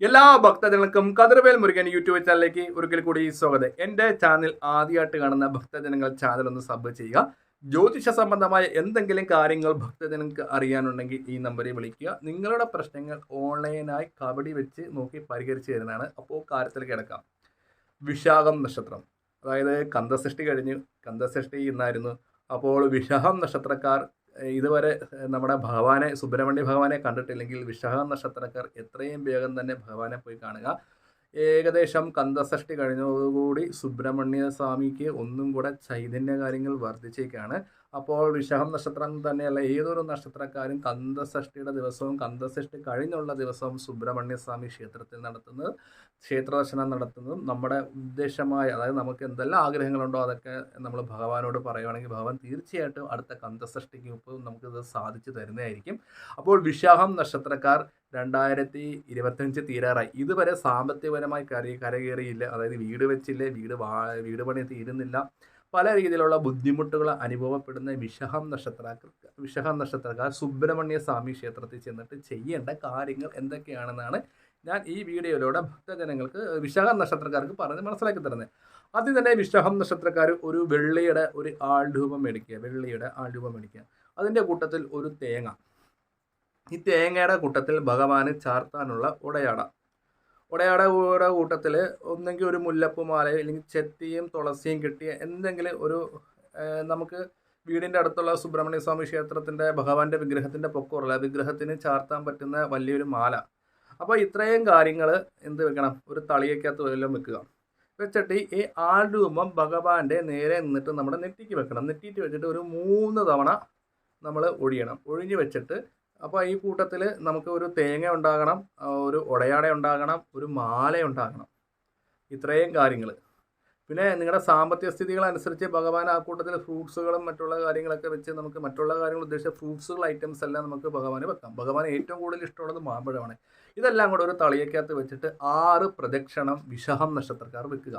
എല്ലാ ഭക്തജനങ്ങൾക്കും കതിർവേൽ മുരുകൻ യൂട്യൂബ് ചാനലിലേക്ക് ഒരിക്കൽ കൂടി സ്വാഗതം. എന്റെ ചാനൽ ആദ്യമായിട്ട് കാണുന്ന ഭക്തജനങ്ങൾ ചാനൽ ഒന്ന് സബ് ചെയ്യുക. ജ്യോതിഷ സംബന്ധമായ എന്തെങ്കിലും കാര്യങ്ങൾ ഭക്തജനങ്ങൾക്ക് അറിയാനുണ്ടെങ്കിൽ ഈ നമ്പറിൽ വിളിക്കുക. നിങ്ങളുടെ പ്രശ്നങ്ങൾ ഓൺലൈനായി കബഡി വെച്ച് നോക്കി പരിഹരിച്ചു തരുന്നതാണ്. അപ്പോൾ കാര്യത്തിൽ കിടക്കാം. വിശാഖം നക്ഷത്രം. അതായത് കന്ദസൃഷ്ടി കഴിഞ്ഞ്. കന്ദസൃഷ്ടി ഇന്നായിരുന്നു. അപ്പോൾ വിശാഖം നക്ഷത്രക്കാർ ഇതുവരെ നമ്മുടെ ഭഗവാനെ സുബ്രഹ്മണ്യ ഭഗവാനെ കണ്ടിട്ടില്ലെങ്കിൽ വിശാഖ നക്ഷത്രക്കാർ എത്രയും വേഗം തന്നെ ഭഗവാനെ പോയി കാണുക. ഏകദേശം കന്തസഷ്ടി കഴിഞ്ഞതോടുകൂടി സുബ്രഹ്മണ്യ സ്വാമിക്ക് ഒന്നും കൂടെ ചൈതന്യ കാര്യങ്ങൾ വർദ്ധിച്ചേക്കാണ്. അപ്പോൾ വിശാഖം നക്ഷത്രം തന്നെയല്ല ഏതൊരു നക്ഷത്രക്കാരും കന്തസഷ്ടിയുടെ ദിവസവും കന്തസഷ്ടി കഴിഞ്ഞുള്ള ദിവസവും സുബ്രഹ്മണ്യ സ്വാമി ക്ഷേത്രത്തിൽ നടത്തുന്നത് ക്ഷേത്രദർശനം നടത്തുന്നതും നമ്മുടെ ഉദ്ദേശമായ അതായത് നമുക്ക് എന്തെല്ലാം ആഗ്രഹങ്ങളുണ്ടോ അതൊക്കെ നമ്മൾ ഭഗവാനോട് പറയുകയാണെങ്കിൽ ഭഗവാൻ തീർച്ചയായിട്ടും അടുത്ത കന്തസഷ്ടിക്ക് മുമ്പ് നമുക്കിത് സാധിച്ചു തരുന്നതായിരിക്കും. അപ്പോൾ വിശാഖം നക്ഷത്രക്കാർ രണ്ടായിരത്തി ഇരുപത്തഞ്ച് തീരാറായി. ഇതുവരെ സാമ്പത്തികപരമായി കരയി കരകയറിയില്ല. അതായത് വീട് വെച്ചില്ല വീട് വാ വീട് പണി തീരുന്നില്ല. പല രീതിയിലുള്ള ബുദ്ധിമുട്ടുകൾ അനുഭവപ്പെടുന്ന വിഷഹം നക്ഷത്രക്കാർ വിഷഹം നക്ഷത്രക്കാർ സുബ്രഹ്മണ്യ സ്വാമി ക്ഷേത്രത്തിൽ ചെന്നിട്ട് ചെയ്യേണ്ട കാര്യങ്ങൾ എന്തൊക്കെയാണെന്നാണ് ഞാൻ ഈ വീഡിയോയിലൂടെ ഭക്തജനങ്ങൾക്ക് വിശാഖം നക്ഷത്രക്കാർക്ക് പറഞ്ഞ് മനസ്സിലാക്കി തരുന്നത്. ആദ്യം തന്നെ വിശാഖം നക്ഷത്രക്കാർ ഒരു വെള്ളിയുടെ ഒരു ആൾ ആൾരൂപം മേടിക്കുക വെള്ളിയുടെ ആൾരൂപം മേടിക്കുക. അതിന്റെ കൂട്ടത്തിൽ ഒരു തേങ്ങ. ഈ തേങ്ങയുടെ കൂട്ടത്തിൽ ഭഗവാന് ചാർത്താനുള്ള ഉടയാട. ഉടയാടയുടെ കൂട്ടത്തിൽ ഒന്നെങ്കിൽ ഒരു മുല്ലപ്പൂ മാലയോ അല്ലെങ്കിൽ ചെത്തിയും തുളസിയും കിട്ടിയ എന്തെങ്കിലും ഒരു നമുക്ക് വീടിന്റെ അടുത്തുള്ള സുബ്രഹ്മണ്യ സ്വാമി ക്ഷേത്രത്തിന്റെ ഭഗവാന്റെ വിഗ്രഹത്തിന്റെ പൊക്കമുള്ള വിഗ്രഹത്തിന് ചാർത്താൻ പറ്റുന്ന വലിയൊരു മാല. അപ്പോൾ ഇത്രയും കാര്യങ്ങൾ എന്ത് വെക്കണം? ഒരു തളിയക്കകത്ത് വല്ലതും വെക്കുക. വെച്ചിട്ട് ഈ ആൾരൂപം ഭഗവാന്റെ നേരെ നിന്നിട്ട് നമ്മുടെ നെറ്റിക്ക് വെക്കണം. നെറ്റിക്ക് വെച്ചിട്ട് ഒരു മൂന്ന് തവണ നമ്മൾ ഒഴിയണം. ഒഴിഞ്ഞ് വെച്ചിട്ട് അപ്പോൾ ഈ കൂട്ടത്തിൽ നമുക്ക് ഒരു തേങ്ങ ഉണ്ടാകണം ഒരു ഉടയാട ഉണ്ടാകണം ഒരു മാല ഉണ്ടാകണം. ഇത്രയും കാര്യങ്ങൾ പിന്നെ നിങ്ങളുടെ സാമ്പത്തിക സ്ഥിതികൾ അനുസരിച്ച് ഭഗവാൻ ആ കൂട്ടത്തിൽ ഫ്രൂട്ട്സുകളും മറ്റുള്ള കാര്യങ്ങളൊക്കെ വെച്ച് നമുക്ക് മറ്റുള്ള കാര്യങ്ങൾ ഉദ്ദേശിച്ച ഫ്രൂട്ട്സുകൾ ഐറ്റംസ് എല്ലാം നമുക്ക് ഭഗവാന് വെക്കാം. ഭഗവാൻ ഏറ്റവും കൂടുതൽ ഇഷ്ടമുള്ളത് മാമ്പഴമാണ്. ഇതെല്ലാം കൂടെ ഒരു തളിയക്കകത്ത് വെച്ചിട്ട് ആറ് പ്രദക്ഷിണം വിഷഹം നക്ഷത്രക്കാർ വെക്കുക.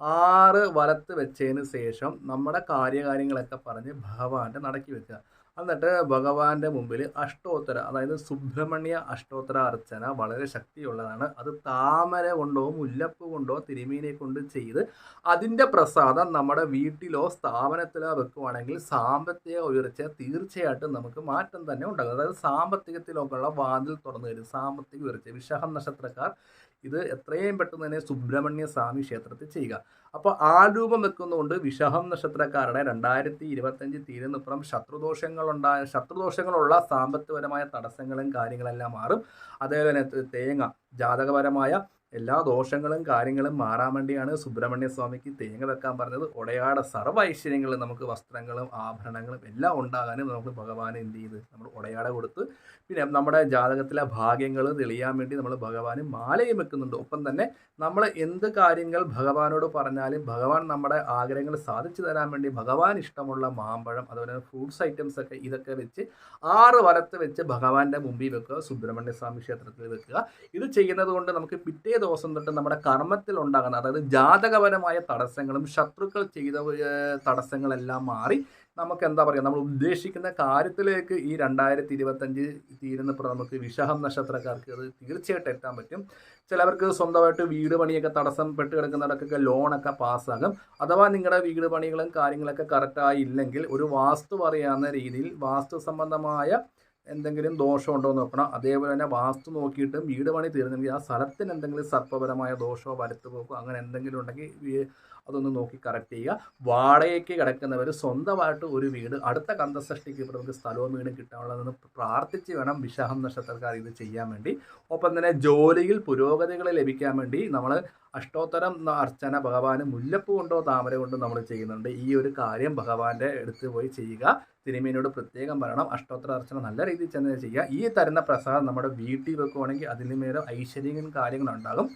ആറ് വലത്ത് വെച്ചതിന് ശേഷം നമ്മുടെ കാര്യകാര്യങ്ങളൊക്കെ പറഞ്ഞ് ഭഗവാന്റെ നടക്കി വെക്കുക. എന്നിട്ട് ഭഗവാന്റെ മുമ്പിൽ അഷ്ടോത്തര അതായത് സുബ്രഹ്മണ്യ അഷ്ടോത്തര അർച്ചന വളരെ ശക്തിയുള്ളതാണ്. അത് താമര കൊണ്ടോ മുല്ലപ്പ് കൊണ്ടോ തിരുമീനെ കൊണ്ട് ചെയ്ത് അതിന്റെ പ്രസാദം നമ്മുടെ വീട്ടിലോ സ്ഥാപനത്തിലോ വെക്കുവാണെങ്കിൽ സാമ്പത്തിക ഉയർച്ച തീർച്ചയായിട്ടും നമുക്ക് മാറ്റം തന്നെ ഉണ്ടാകും. അതായത് സാമ്പത്തികത്തിലൊക്കെയുള്ള വാതിൽ തുറന്നു തരും സാമ്പത്തിക ഉയർച്ച വിശാഖം നക്ഷത്രക്കാർ ഇത് എത്രയും പെട്ടെന്ന് തന്നെ സുബ്രഹ്മണ്യ സ്വാമി ക്ഷേത്രത്തിൽ ചെയ്യുക. അപ്പോൾ ആ രൂപം വെക്കുന്നതുകൊണ്ട് വിഷഹം നക്ഷത്രക്കാരുടെ രണ്ടായിരത്തി ഇരുപത്തഞ്ച് തീരുന്നപ്പുറം ശത്രുദോഷങ്ങളുണ്ടായ ശത്രുദോഷങ്ങളുള്ള സാമ്പത്തികപരമായ തടസ്സങ്ങളും കാര്യങ്ങളെല്ലാം മാറും. അതേപോലെ തന്നെ തേങ്ങ ജാതകപരമായ എല്ലാ ദോഷങ്ങളും കാര്യങ്ങളും മാറാൻ വേണ്ടിയാണ് സുബ്രഹ്മണ്യ സ്വാമിക്ക് തേങ്ങ വെക്കാൻ പറഞ്ഞത്. ഉടയാട സർവ ഐശ്വര്യങ്ങളും നമുക്ക് വസ്ത്രങ്ങളും ആഭരണങ്ങളും എല്ലാം ഉണ്ടാകാനും നമുക്ക് ഭഗവാൻ എന്ത് ചെയ്ത്? നമ്മൾ ഉടയാട കൊടുത്ത് പിന്നെ നമ്മുടെ ജാതകത്തിലെ ഭാഗ്യങ്ങൾ തെളിയാൻ വേണ്ടി നമ്മൾ ഭഗവാന് മാലയും വെക്കുന്നുണ്ട്. ഒപ്പം തന്നെ നമ്മൾ എന്ത് കാര്യങ്ങൾ ഭഗവാനോട് പറഞ്ഞാലും ഭഗവാൻ നമ്മുടെ ആഗ്രഹങ്ങൾ സാധിച്ചു തരാൻ വേണ്ടി ഭഗവാൻ ഇഷ്ടമുള്ള മാമ്പഴം അതുപോലെ ഫ്രൂട്ട്സ് ഐറ്റംസ് ഒക്കെ ഇതൊക്കെ വെച്ച് ആറ് വരത്ത് വെച്ച് ഭഗവാന്റെ മുമ്പിൽ വെക്കുക സുബ്രഹ്മണ്യ സ്വാമി ക്ഷേത്രത്തിൽ വെക്കുക. ഇത് ചെയ്യുന്നത് കൊണ്ട് നമുക്ക് പിറ്റേ ദിവസം തൊട്ട് നമ്മുടെ കർമ്മത്തിൽ ഉണ്ടാകുന്ന അതായത് ജാതകപരമായ തടസ്സങ്ങളും ശത്രുക്കൾ ചെയ്ത തടസ്സങ്ങളെല്ലാം മാറി നമുക്ക് എന്താ പറയുക നമ്മൾ ഉദ്ദേശിക്കുന്ന കാര്യത്തിലേക്ക് ഈ രണ്ടായിരത്തി ഇരുപത്തഞ്ച് തീരുന്നപ്പോൾ നമുക്ക് വിഷഹം നക്ഷത്രക്കാർക്ക് അത് തീർച്ചയായിട്ടും എത്താൻ പറ്റും. ചിലവർക്ക് സ്വന്തമായിട്ട് വീട് പണിയൊക്കെ തടസ്സം പെട്ട് കിടക്കുന്നവർക്കൊക്കെ ലോണൊക്കെ പാസ്സാകും. അഥവാ നിങ്ങളുടെ വീട് പണികളും കാര്യങ്ങളൊക്കെ കറക്റ്റായി ഇല്ലെങ്കിൽ ഒരു വാസ്തു പറയാവുന്ന രീതിയിൽ വാസ്തു സംബന്ധമായ എന്തെങ്കിലും ദോഷമുണ്ടോ എന്ന് നോക്കണം. അതേപോലെ തന്നെ വാസ്തു നോക്കിയിട്ട് വീട് പണി തീർന്നെങ്കിൽ ആ സ്ഥലത്തിന് എന്തെങ്കിലും സർപ്പപരമായ ദോഷമോ വരത്തു പോക്കോ അങ്ങനെ എന്തെങ്കിലും ഉണ്ടെങ്കിൽ അതൊന്ന് നോക്കി കറക്റ്റ് ചെയ്യുക. വാടകയ്ക്ക് കിടക്കുന്നവർ സ്വന്തമായിട്ട് ഒരു വീട് അടുത്ത കന്തസൃഷ്ടിക്ക് നമുക്ക് സ്ഥലവും വീടും കിട്ടാനുള്ളതെന്ന് പ്രാർത്ഥിച്ച് വേണം വിശാഖം നക്ഷത്രക്കാർ ഇത് ചെയ്യാൻ വേണ്ടി. ഒപ്പം തന്നെ ജോലിയിൽ പുരോഗതികൾ ലഭിക്കാൻ വേണ്ടി നമ്മൾ അഷ്ടോത്തരം അർച്ചന ഭഗവാന് മുല്ലപ്പൂ കൊണ്ടോ താമര കൊണ്ടോ നമ്മൾ ചെയ്യുന്നുണ്ട്. ഈ ഒരു കാര്യം ഭഗവാന്റെ അടുത്ത് പോയി ചെയ്യുക. തിരുമേനിയോട് പ്രത്യേകം പറയണം. അഷ്ടോത്തര അർച്ചന നല്ല രീതിയിൽ ചെന്ന് ചെയ്യുക. ഈ തരുന്ന പ്രസാദം നമ്മുടെ വീട്ടിൽ വെക്കുവാണെങ്കിൽ അതിന് മേലെ ഐശ്വര്യങ്ങളും കാര്യങ്ങളും ഉണ്ടാകും.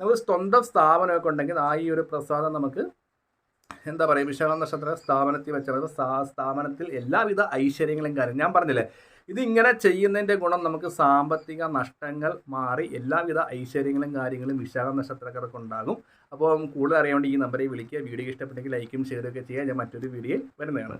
നമുക്ക് സ്വന്തം സ്ഥാപനമൊക്കെ ഉണ്ടെങ്കിൽ ആ ഈ ഒരു പ്രസാദം നമുക്ക് എന്താ പറയുക വിശാഖ നക്ഷത്ര സ്ഥാപനത്തിൽ വെച്ചത് സ്ഥാപനത്തിൽ എല്ലാവിധ ഐശ്വര്യങ്ങളും കാര്യം. ഞാൻ പറഞ്ഞില്ലേ ഇതിങ്ങനെ ചെയ്യുന്നതിന്റെ ഗുണം നമുക്ക് സാമ്പത്തിക നഷ്ടങ്ങൾ മാറി എല്ലാവിധ ഐശ്വര്യങ്ങളും കാര്യങ്ങളും വിശാഖ നക്ഷത്രക്കാർക്ക് ഉണ്ടാകും. അപ്പോൾ കൂടുതൽ അറിയാൻ വേണ്ടി ഈ നമ്പറിൽ വിളിക്കുക. വീഡിയോ ഇഷ്ടപ്പെട്ടെങ്കിൽ ലൈക്കും ഷെയറും ഒക്കെ ചെയ്യുക. ഞാൻ മറ്റൊരു വീഡിയോയിൽ വരുന്നതാണ്.